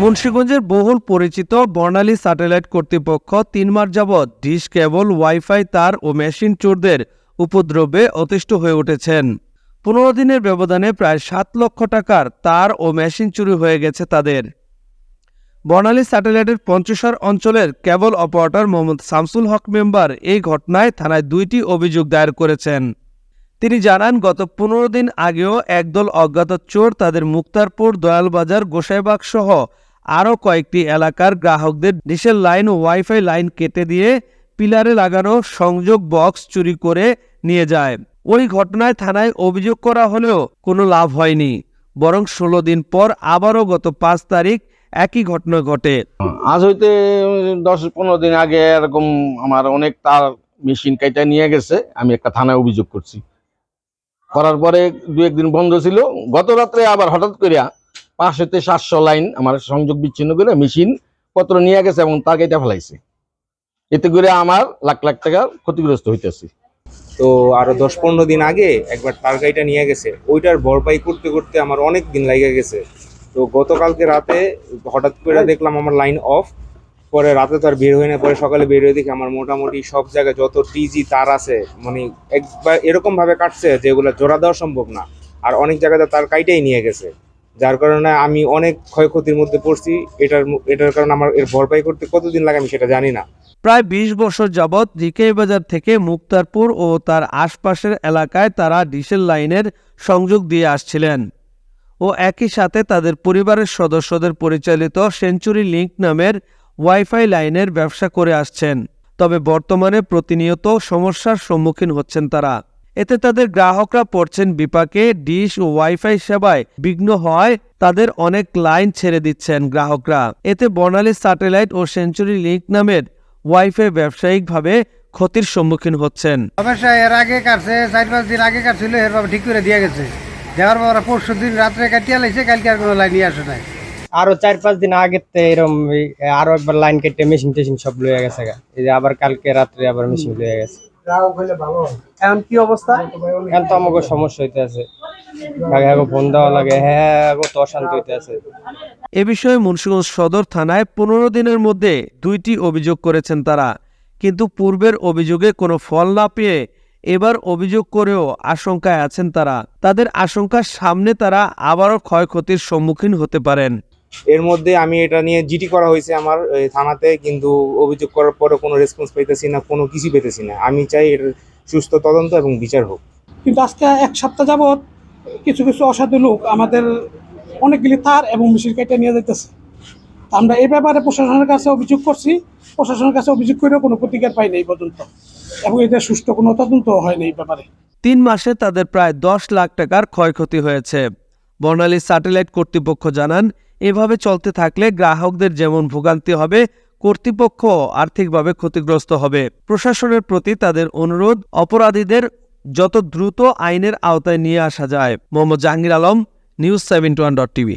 মুন্সিগঞ্জের বহুল পরিচিত বর্ণালী স্যাটেলাইট কর্তৃপক্ষ তিন মাস যাবৎ ডিশ কেবল, ওয়াইফাই, তার ও মেশিন চোরদের উপদ্রবে অতিষ্ঠ হয়ে উঠেছেন। পনেরো দিনের ব্যবধানে প্রায় সাত লক্ষ টাকার তার ও মেশিন চুরি হয়ে গেছে তাদের। বর্ণালী স্যাটেলাইটের পঞ্চসার অঞ্চলের cable operator Mohammad Shamsul Haque member এই ঘটনায় থানায় দুইটি অভিযোগ দায়ের করেছেন। তিনি জানান, গত পনেরো দিন আগেও একদল অজ্ঞাত চোর তাদের মুক্তারপুর, দয়ালবাজার, গোসাইবাগ সহ আরও কয়েকটি এলাকার গ্রাহকদের ডিশের লাইন ও ওয়াইফাই লাইন কেটে দিয়ে পিলারে লাগানো সংযোগ বক্স চুরি করে নিয়ে যায়। ওই ঘটনায় থানায় অভিযোগ করা হলেও কোনো লাভ হয়নি। বরং ষোলো দিন পর আবারও গত পাঁচ তারিখ একই ঘটনা ঘটে। আজ হইতে দশ পনেরো দিন আগে এরকম আমার অনেক তার মেশিন কাইটা নিয়ে গেছে। আমি একটা থানায় অভিযোগ করছি। করার পরে দু একদিন বন্ধ ছিল। গত রাত্রে আবার হঠাৎ করিয়া পাঁচশোতে সাতশো লাইন আমার সংযোগ বিচ্ছিন্ন করে মেশিন পত্র নিয়ে গেছে এবং তার কেটে ফেলাইছে। এতে করে আমার লাখ লাখ টাকা ক্ষতিগ্রস্ত হইতেছে। তো আরও দশ পনেরো দিন আগে একবার তার গাড়িটা নিয়ে গেছে। ওইটার ভরপাই করতে করতে আমার অনেক দিন লাগে গেছে। তো গতকালকে রাতে হঠাৎ করে দেখলাম আমার লাইন অফ। পরে রাতে তো আর বের হয়ে না, পরে সকালে বের হয়ে দেখি আমার মোটামুটি সব জায়গায় যত টিজি তার আছে মানে একবার এরকম ভাবে কাটছে যেগুলো জোড়া দেওয়া সম্ভব না। আর অনেক জায়গাতে তার কাইটাই নিয়ে গেছে। যার কারণে আমি অনেক ক্ষয়ক্ষতির মধ্যে পড়ছি। এটার এটার কারণে আমার এর ভরপাই করতে কতদিন লাগে আমি সেটা জানি না। প্রায় ২০ বছর যাবৎ জিকে বাজার থেকে মুক্তারপুর ও তার আশপাশের এলাকায় তারা ডিসেল লাইনের সংযোগ দিয়ে আসছিলেন ও একই সাথে তাদের পরিবারের সদস্যদের পরিচালিত সেঞ্চুরি লিঙ্ক নামের ওয়াইফাই লাইনের ব্যবসা করে আসছেন। তবে বর্তমানে প্রতিনিয়ত সমস্যার সম্মুখীন হচ্ছেন তারা। এতে তাদের গ্রাহকরা পড়ছেন বিপাকে ডিশ ও ওয়াইফাই সেবায় বিঘ্ন হওয়ায় তাদের অনেক লাইন ছেড়ে দিচ্ছেন গ্রাহকরা। এতে বর্ণালী স্যাটেলাইট ও সেঞ্চুরি লিংক নামের ওয়াইফাই ব্যবসায়িকভাবে ক্ষতির সম্মুখীন হচ্ছেন। সমস্যা এর আগে কাটছে চার পাঁচ দিন আগে কাটছিল এরভাবে ঠিক করে দিয়ে গেছে। দেওয়ার পর পরশু দিন রাত্রে কাটিয়ে লাইছে কালকে আর কোনো লাইন নিয়ে আসে নাই। আরও চার পাঁচ দিন আগে এরকম আরও একবার লাইন কেটে মেশিন টেশিন সব লয়ে গেছে এই যে আবার কালকে রাত্রে আবার মেশিন লয়ে গেছে। এখন কি অবস্থা? এখন তো আমাকে সমস্যা হইতে আছে। আগে আগে ফোন দেওয়া লাগে। হ্যাঁ আগে তো অশান্ত হইতে আছে। এ বিষয়ে মুন্সিগঞ্জ সদর থানায় পনেরো দিনের মধ্যে দুইটি অভিযোগ করেছেন তারা। কিন্তু পূর্বের অভিযোগে কোনো ফল না পেয়ে এবার অভিযোগ করেও আশঙ্কায় আছেন তারা। তাদের আশঙ্কার সামনে তারা আবারও ক্ষয়ক্ষতির সম্মুখীন হতে পারেন। এর মধ্যে আমি এটা নিয়ে জিটি করা হয়েছে আমার এই, থানাতে কিন্তু অভিযোগ করার পরে কোনো রেসপন্স পাইতেছি না কোনো কিছু পেতেছি না। আমি চাই এর সুস্থ তদন্ত এবং বিচার হোক। কিন্তু আজকে এক সপ্তাহ যাবৎ কিছু কিছু অসাধু লোক আমাদের অনেকগুলি তার এবং মিছিল কেটে নিয়ে যেতেছে আমরা এই ব্যাপারে প্রশাসনের কাছে অভিযোগ করছি। প্রশাসনের কাছে অভিযোগ করেও কোনো প্রতিকার পাইনি এই পর্যন্ত। এবং এটা সুষ্ঠু কোনো তদন্ত হয়নি এই ব্যাপারে। তিন মাসে তাদের প্রায় দশ লাখ টাকার ক্ষয়ক্ষতি হয়েছে। বর্ণালী স্যাটেলাইট কর্তৃপক্ষ জানান, এভাবে চলতে থাকলে গ্রাহকদের যেমন ভোগান্তি হবে কর্তৃপক্ষ আর্থিকভাবে ক্ষতিগ্রস্ত হবে। প্রশাসনের প্রতি তাদের অনুরোধ, অপরাধীদের যত দ্রুত আইনের আওতায় নিয়ে আসা যায়। Mohammad Jahangir Alam, news seventy one dot TV.